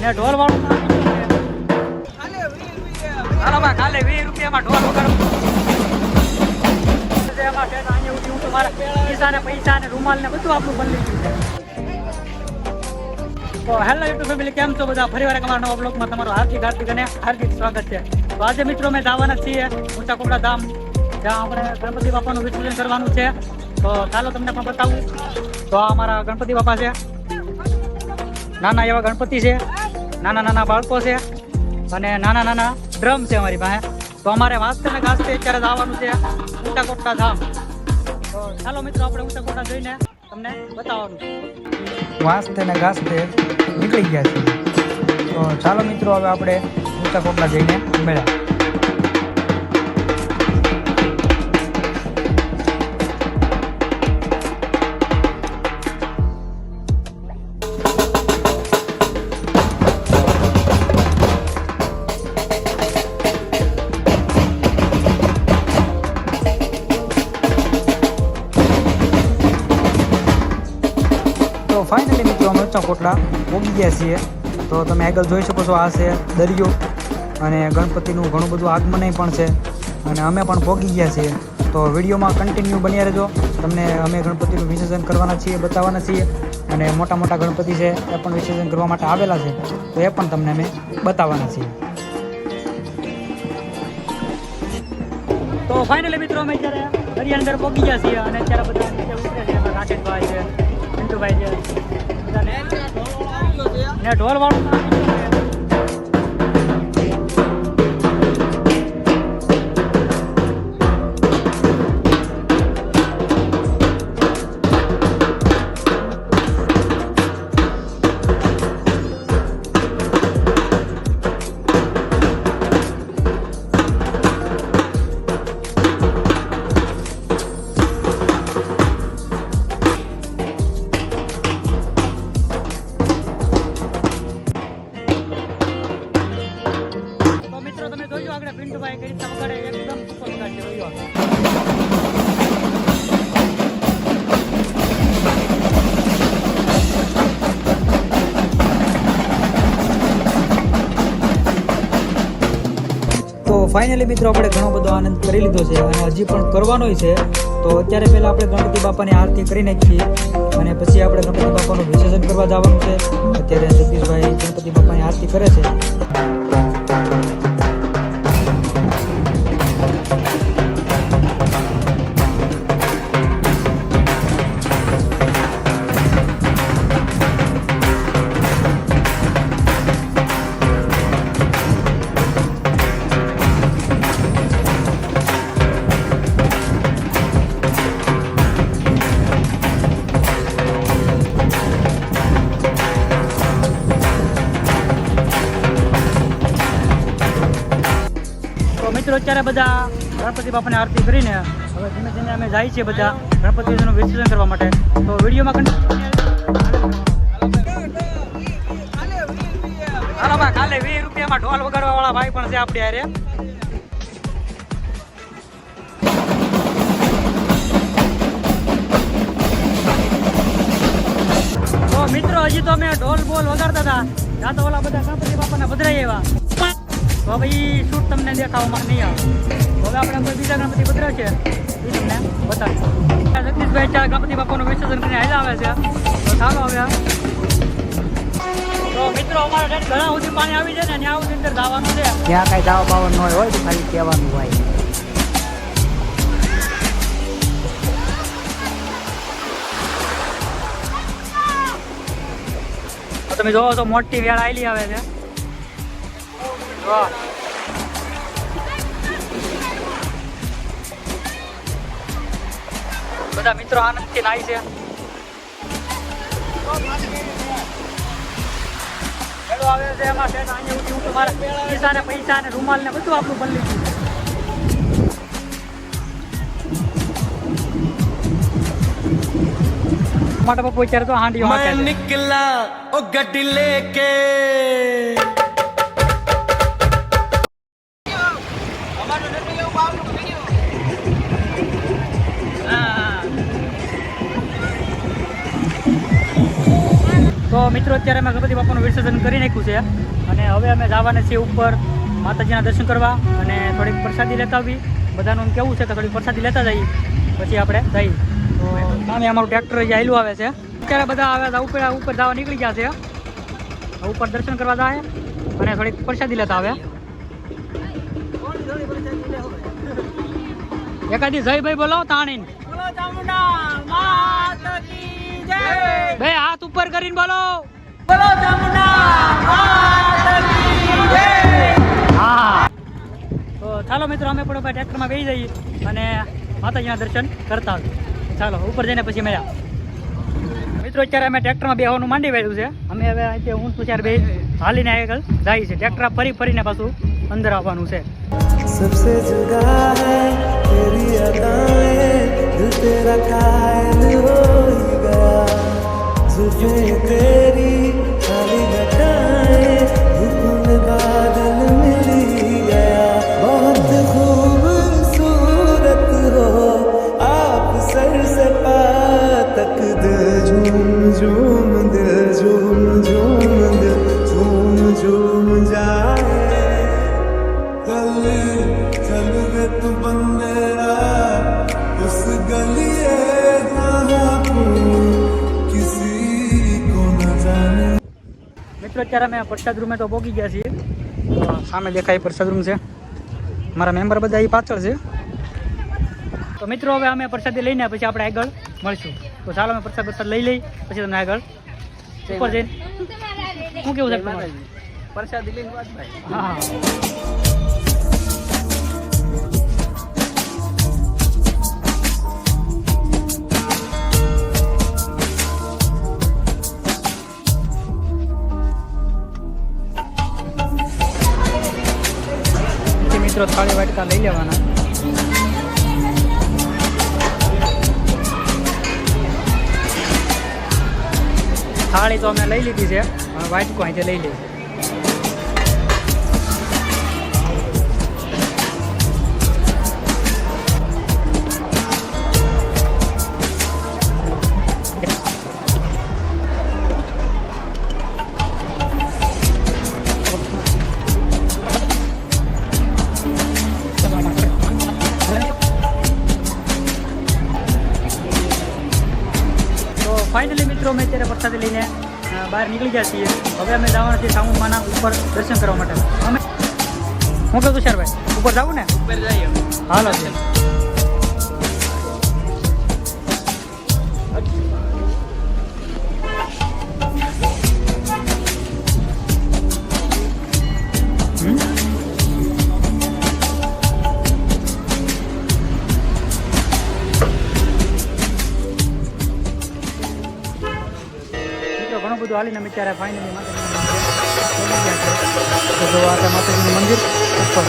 ને ઢોલ વાળું. હાલો બા કાલે વીસ રૂપિયામાં ઢોલ વગાડો. પૈસા ને રૂમાલ ને બધું આપણું બદલી ગયું તો હેલો યુટ્યુબ ફેમિલી કેમ છો બધા? ફરી વાર અમારા નવા બ્લોગમાં તમારું હાર્દિક હાર્દિક અને હાર્દિક સ્વાગત છે. તો આજે મિત્રો અમે જવાના છીએ ઊંચા કોકડા ધામ જ્યાં આપણે ગણપતિ બાપાનું વિસર્જન કરવાનું છે. તો ચાલો તમને પણ બતાવું. તો આ અમારા ગણપતિ બાપા છે. નાના એવા ગણપતિ છે. નાના નાના બાળકો છે અને નાના નાના ડ્રમ છે અમારી પાસે. તો અમારે વાંચતે ને ગાજતે અત્યારે જવાનું છે કોટડા ધામ. તો ચાલો મિત્રો, આપણે કોટડા જોઈને તમને બતાવવાનું. વાંસતે ને ગાસતે નીકળી ગયા છે તો ચાલો મિત્રો, હવે આપણે કોટલા જઈને મળ્યા મિત્રો અમે ઉગી ગયા છીએ. તો તમે આગળ જોઈ શકો છો, આ છે દરિયો અને ગણપતિનું ઘણું બધું આગમન પણ છે અને અમે પણ ભોગી ગયા છીએ. તો વિડીયોમાં કન્ટિન્યુ બન્યા રહેજો. તમને અમે ગણપતિનું વિસર્જન કરવાના છીએ, બતાવવાના છીએ અને મોટા મોટા ગણપતિ છે એ પણ વિસર્જન કરવા માટે આવેલા છે. તો એ પણ તમને અમે બતાવવાના છીએ. તો ફાઇનલી મિત્રો અમે અત્યારે દરિયા અંદર પહોંચી ગયા છીએ અને અત્યારે બધા ઢોલ વાળું ફાઇનલી મિત્રો આપણે ઘણો બધો આનંદ કરી લીધો છે અને હજી પણ કરવાનો છે. તો અત્યારે પહેલાં આપણે ગણપતિ બાપાની આરતી કરી નાખીએ અને પછી આપણે ગણપતિ બાપાનું વિસર્જન કરવા જવાનું છે. અત્યારે જગદીશભાઈ ગણપતિ બાપાની આરતી કરે છે. મિત્રો, અત્યારે બધા ગણપતિ બાપાની આરતી કરીને હવે ધીમે ધીમે અમે જાય છીએ બધા ગણપતિનું વિસર્જન કરવા માટે. તો વિડીયોમાં હાલો કાલે વીસ રૂપિયામાં ઢોલ વગાડવા વાળા ભાઈ પણ છે આપણી તો મિત્રો, હજી તો અમે ઢોલ બોલ વગાડતા હતા. ત્યાં તો ઓલા બધા ગણપતિ બાપાના પધરાઈ આવ્યા. હવે એ શૂટ તમને દેખાવામાં નહીં આવે હવે આપણે કોઈ બીજા ગણપતિ પધરા છે. એ તમને બતાવીશું. જગદીશભાઈ ચાર ગણપતિ બાપાનું વિસર્જન કરીને હાલ આવે છે. તો ચાલો હવે. તો મિત્રો અમારા ઘણા સુધી પાણી આવી જાય ને ત્યાં સુધી અંદર જવાનું છે. ત્યાં કાંઈ દાવા બાવાનું હોય તો ખાલી કહેવાનું હોય. તમે જોવો તો મોટી વેળ આવેલી આવે છે. god. બધા મિત્રો આનંદથી નાય છે. પેલો આવે છે એમાં છે અહીંયા ઉઠી ઉઠું મારા પૈસા ને પૈસા ને રૂમાલ ને બધું આપણું બદલી ગયું. માટે પપ્પુ અત્યારે તો હાંડી નીકળા ઓ ગડી લેકે મિત્રો અત્યારે અમે ગણપતિ બાપાનું વિસર્જન કરી નાખ્યું છે. અને હવે અમે જવાના છીએ ઉપર માતાજીના દર્શન કરવા અને થોડીક પ્રસાદી લેતા આવી બધાનું કેવું છે કે થોડીક પ્રસાદી લેતા જઈએ. પછી આપણે જઈએ. તો સામે અમારું ટ્રેક્ટર જે આયલું આવે છે. અત્યારે બધા આવે ઉપર ઉપર જવા નીકળી ગયા છે. ઉપર દર્શન કરવા જાય અને થોડીક પ્રસાદી લેતા આવે. એકાદી જય ભાઈ બોલો તાણીન બે હાથ ઉપર કરીને બોલો. બોલો હા. તો ચાલો મિત્રો અમે પણ ટ્રેક્ટરમાં બેસી જઈએ અને માતાજીના દર્શન કરતા આવીએ. ચાલો ઉપર જઈને પછી મળ્યા મિત્રો અત્યારે અમે ટ્રેક્ટરમાં બેહવાનું માંડી વાળ્યું છે. અમે હવે અહીંથી ઊંચું ચાર બે હાલીને આગળ જાય છે. ટ્રેક્ટર ફરી ફરીને પાછું અંદર આવવાનું છે. સબસે જુદા હૈ તેરી અદાએ દિલ તેરા કાયલ હો ગયા जुल्फे तेरी મિત્રો અત્યારે અમે પ્રસાદ રૂમે તો પહોંચી ગયા છીએ. તો સામે દેખાય પ્રસાદ રૂમ છે. મારા મેમ્બર બધા એ પાછળ છે. તો મિત્રો હવે અમે પ્રસાદી લઈને પછી આપણે આગળ મળશું. તો ચાલો અમે પ્રસાદ પ્રસાદ લઈ લઈ પછી તમને આગળ ઉપર જઈને. શું કેવું છે? પ્રસાદી લઈને વાત ભાઈ હા. મિત્રો થાળી વાટકા લઈ લેવાના. થાળી તો અમે લઈ લીધી છે વાટકો અહીંથી લઈ લઈએ. અમે લઈને બહાર નીકળી ગયા છીએ. હવે અમે જવાના છીએ સામુમાના ઉપર દર્શન કરવા માટે. અમે હું કહું તુષારભાઈ? ઉપર જવું ને? ઉપર જઈએ હાલો છે હાલીને અમે ત્યારે ફાઇનલી માતાજી માતાજીનું મંદિર ઉપર.